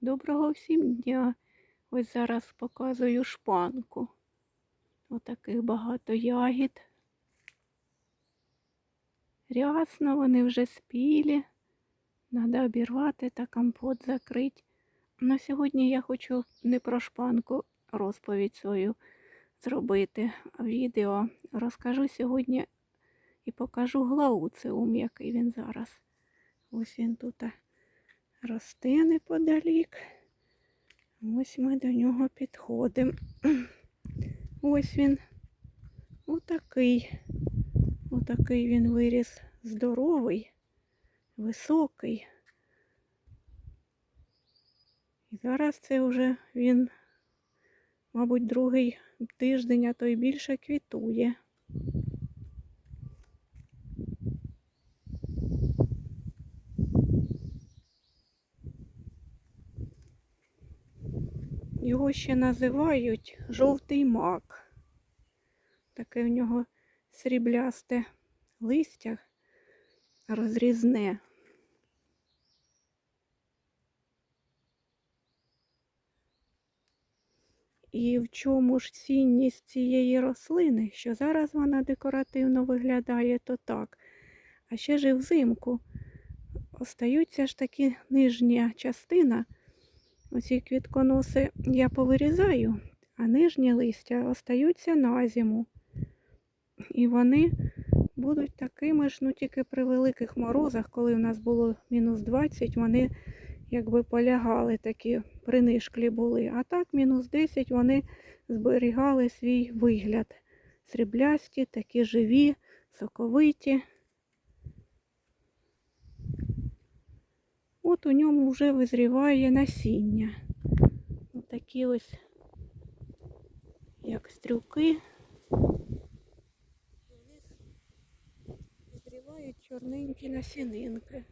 Доброго всім дня. Ось зараз показую шпанку. Отаких багато ягід. Рясно, вони вже спілі. Треба обірвати та компот закрити. На сьогодні я хочу не про шпанку розповідь свою зробити відео. Розкажу сьогодні і покажу глауцеум, який він зараз. Ось він тут росте неподалік. Ось ми до нього підходимо. Ось він отакий. Отакий він виріс здоровий, високий. І зараз це вже він, мабуть, другий тиждень, а то й більше квітує. Його ще називають жовтий мак. Таке в нього сріблясте листя розрізне. І в чому ж цінність цієї рослини, що зараз вона декоративно виглядає, то так. А ще ж і взимку остаються ж такі нижня частина. Оці квітконоси я повирізаю, а нижні листя остаються на зиму. І вони будуть такими ж, ну тільки при великих морозах, коли в нас було мінус 20, вони якби полягали, такі принишклі були. А так, мінус 10 вони зберігали свій вигляд. Сріблясті, такі живі, соковиті. От у ньому вже визріває насіння. Отакі ось, як стрюки. Визрівають чорненькі насінинки.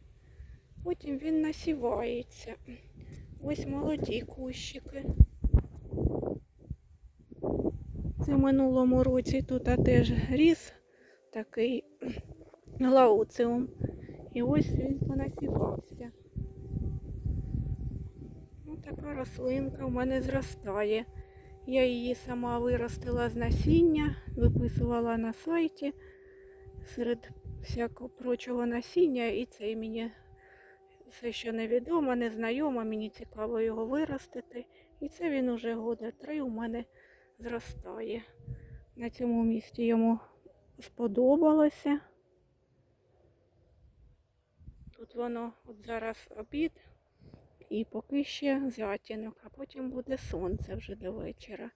Потім він насівається. Ось молоді кущики. Це в минулому році тут теж ріс такий глауциум. І ось він понасівався. Така рослинка в мене зростає. Я її сама виростила з насіння, виписувала на сайті серед всякого прочого насіння, і це мені все, що невідомо, незнайомо, мені цікаво його виростити. І це він уже года три у мене зростає. На цьому місці йому сподобалося. Тут воно от зараз обід і поки ще затінок, а потім буде сонце вже до вечора.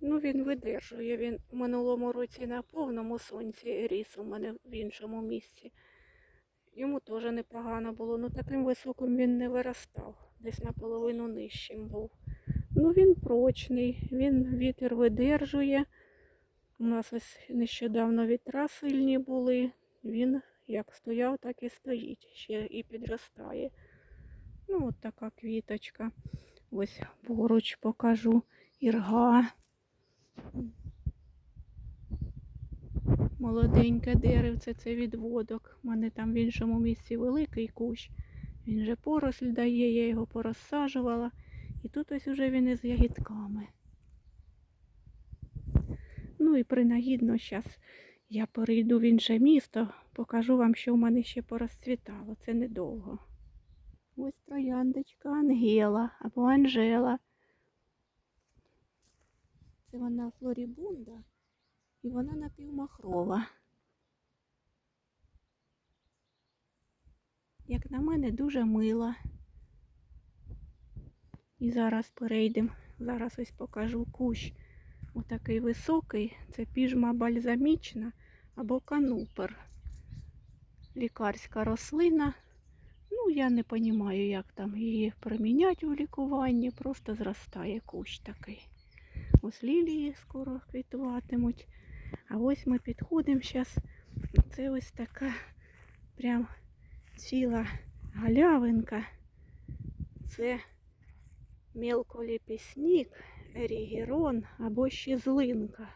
Ну, він видержує. Він в минулому році на повному сонці ріс у мене в іншому місці. Йому теж непогано було, ну таким високим він не виростав, десь наполовину нижчим був. Ну він прочний, він вітер видержує. У нас ось нещодавно вітра сильні були. Він як стояв, так і стоїть, ще і підростає. Ну, от така квіточка. Ось поруч покажу ірга. Молоденьке деревце, це відводок. У мене там в іншому місці великий кущ. Він вже поросль дає, я його порозсаджувала. І тут ось уже він із ягідками. Ну і принагідно зараз я перейду в інше місто, покажу вам, що в мене ще порозцвітало. Це недовго. Ось трояндочка Ангела або Анжела. Це вона флорібунда і вона напівмахрова. Як на мене, дуже мила. І зараз перейдемо. Зараз ось покажу кущ. Отакий високий. Це піжма бальзамічна або канупер. Лікарська рослина. Ну, я не розумію, як там її приміняти у лікуванні. Просто зростає кущ такий. Ось лілії скоро квітуватимуть. А ось ми підходимо зараз. Це ось така прям ціла галявинка. Це мелколіпісник, ерігерон або щезлинка.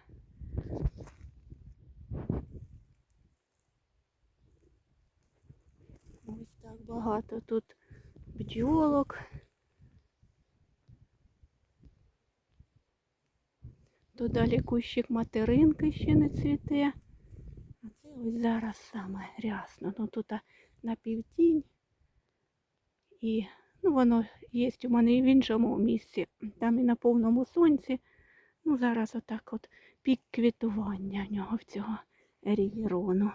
багато тут бджолок. Тут далі кущик материнки ще не цвіте. А це ось зараз саме рясно. Ну тут на півтінь. І ну, воно є у мене і в іншому місці. Там і на повному сонці. Ну, зараз отак от пік квітування нього в цього рірону.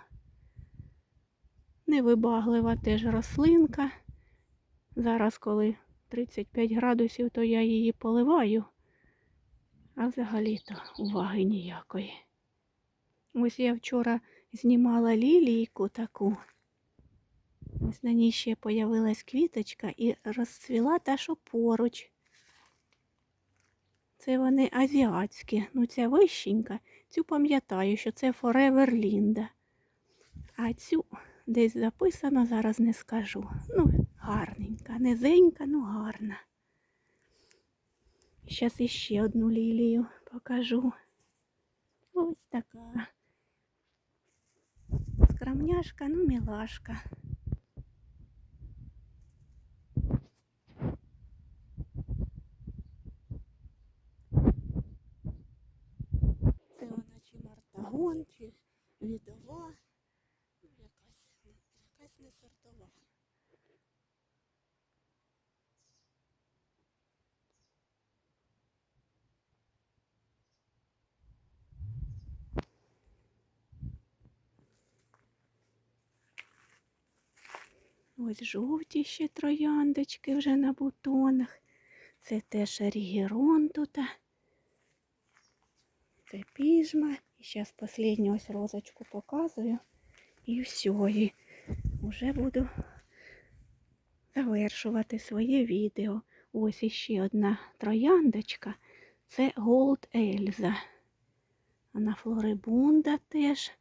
Невибаглива теж рослинка. Зараз, коли 35 градусів, то я її поливаю, а взагалі-то уваги ніякої. Ось я вчора знімала лілійку таку. Ось на ній ще появилась квіточка і розцвіла та, що поруч. Це вони азіатські. Ну, ця вищенька, цю пам'ятаю, що це Forever Linda. А цю десь записано, зараз не скажу. Ну, гарненька, низенька, ну гарна. Зараз іще одну лілію покажу. Ось така. Скромняшка, ну мілашка. Це вона чи мартагон, чи відова. Якась не сортова. Ось жовті ще трояндочки вже на бутонах. Це теж орігерон тут. Це піжма. І зараз останню ось розочку показую. І все. І вже буду завершувати своє відео. Ось іще одна трояндочка. Це Gold Ельза. Вона флорибунда теж.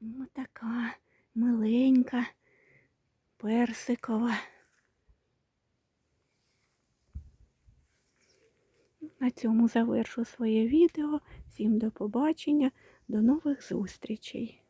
Ну, така миленька, персикова. На цьому завершу своє відео. Всім до побачення, до нових зустрічей.